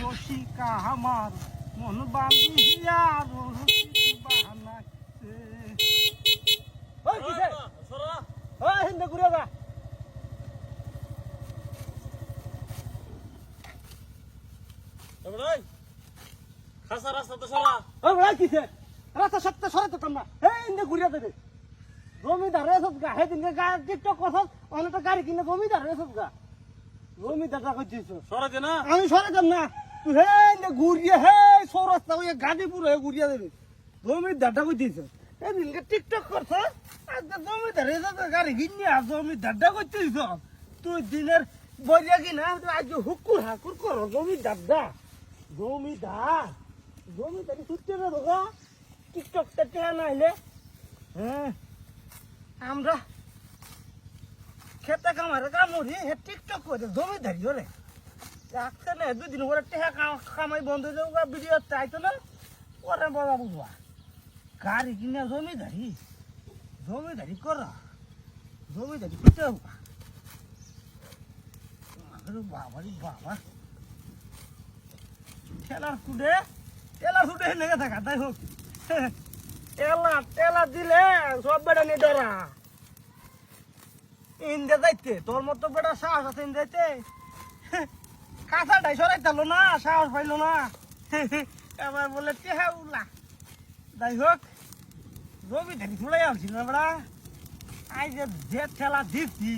রসিকা আমার মন বান্ধিয়া বানাইছে ওই কিসে? ওই হিন্দে ঘুরে যা। খাসা রাস্তা তো সরা। ওই ভাই সত্য সরে তো তোমরা। এই হিন্দে ঘুরে দেবে। জমিদার এসব গা হে দিনকে গা টিকটক কথা অনেক গাড়ি কিনে জমিদার এসব গা। জমিদারটা করছিস সরা দে না? আমি সরে যাব না। তুই হে ঘুরিয়ে হে সৌরাস্তা ওই গাড়ি পুরো হে ঘুরিয়ে দেবে। জমিদারটা করছিস এই দিনকে টিকটক করছ জমিদার এসব গাড়ি কিনে আর জমিদারটা করছিস তুই দিনের বইয়া কিনা তুই আজ হুকুর হাকুর কর জমিদারটা। জমিদার জমিদারি ছুটতে না তোকা টিকটকটা টেয়া নাইলে হ্যাঁ আমরা খেতে কামারে কামড়ি হে টিকটক করে, জমিদারি ওরে রাখতে না দুদিন পরে টেহা কামাই বন্ধ হয়ে যাব ভিডিও চাইতো না? ওরে বাবা বুঝবা গাড়ি কিনে জমিদারি জমিদারি কর, জমিদারি করতে হবে আরে বাবা রে বাবা। ঠেলার কুড়ে ঠেলার কুড়ে লেগে থাকা, তাই হোক। টেলা টেলা দিলে সব বেড়া নিয়ে ডরা ইন্দে যাইতে, তোর মতো বেটা সাহস আছে ইন্দে যাইতে? কাঁচাটাই সরাই তালো না, সাহস পাইলো না। এবার বলে, টেহা উলা। যাই হোক রবি ধারি ফুলাই আনছিল না বেড়া। আই যে যে ঠেলা দিচ্ছি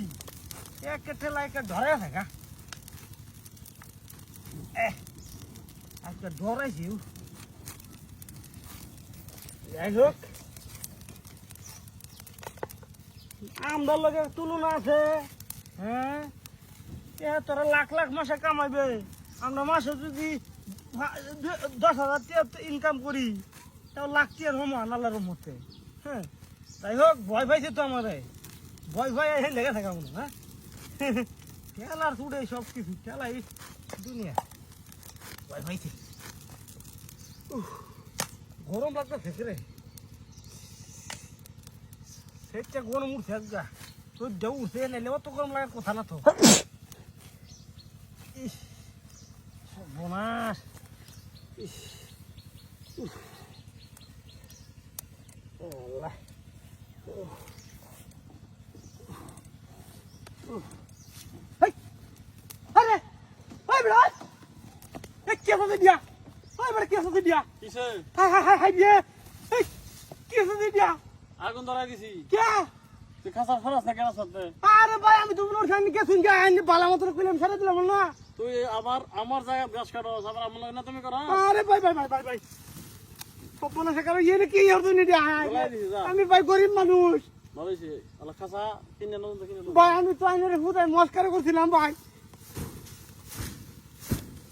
একে ঠেলা একে ধরে থাকা। আজকে ধরাইছি যাই হোক। আমদার লগে তুলনা আছে। হ্যাঁ? এ তোরা লাখ লাখ মাসে কামাইবে। আমরা মাসে যদি দশ হাজার টিয়া ইনকাম করি তাও লাখ টিয়ার হমো আল্লাহর মধ্যে হ্যাঁ? যাই হোক ভয় পাইছে তো আমারে। ভয় ভয় এসে লেগে থাকা মনে হ্যাঁ ঠেলার ছুটে সব কিছু ঠেলাই দুনিয়া। ভয় পাইছে। উফ, গরম লাগতেছে রে। সেটা গরম উঠছে গা তো দেউ উঠছে নাইলে অত গরম লাগার কথা না তো। হেই, আরে, ওই বিরাট, এ কি আছে দিয়া? ওই বিরাট, কি আছে দিয়া? কিসে? হাই, হাই, হাই, হাই দিয়ে। এই, কি আছে দিয়া? আগুন ধরাই দিছি। কে? তুই খাসা সরাস না কেন সাথে আরে ভাই আমি তো বলছি আমি গেছুন গে আমি বালা মতো কইলাম ছেড়ে দিলাম না তুই আবার আমার জায়গা গাছ কাটো আবার আমার লাগে না তুমি করো আরে ভাই ভাই ভাই ভাই ভাই। সপনা সেকার ইয়ে কি ইয়ে তুমি বলাই দিছি, আমি ভাই গরিব মানুষ। ভালোইছে আল্লাহ খাসা কিনে নতুন তো কিনে ভাই আমি তো আইনের হুদায় মস্কার করছিলাম ভাই।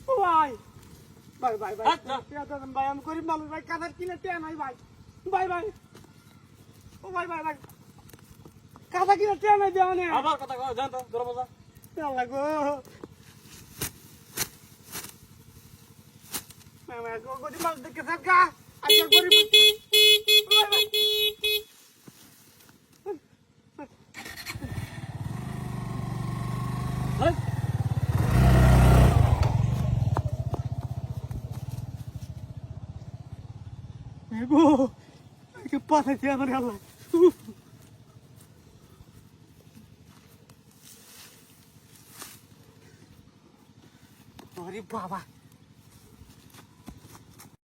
ও ভাই। ভাই ভাই ভাই ভাই আমি গরিব মানুষ ভাই কাঁথার কিনে টিয়া নাই ভাই? ভাই ভাই ও ভাই ভাই ভাই কাঁথা কিনে টিয়া নাই দেওয়া নেই? আবার কথা কয় জান তো ধরো বজা আল্লাহ গো। গো গরিব মানুষ দেখে থাকা আজকে গরিব গো কে পাঠাইছে আমার আল্লাহ বাবা।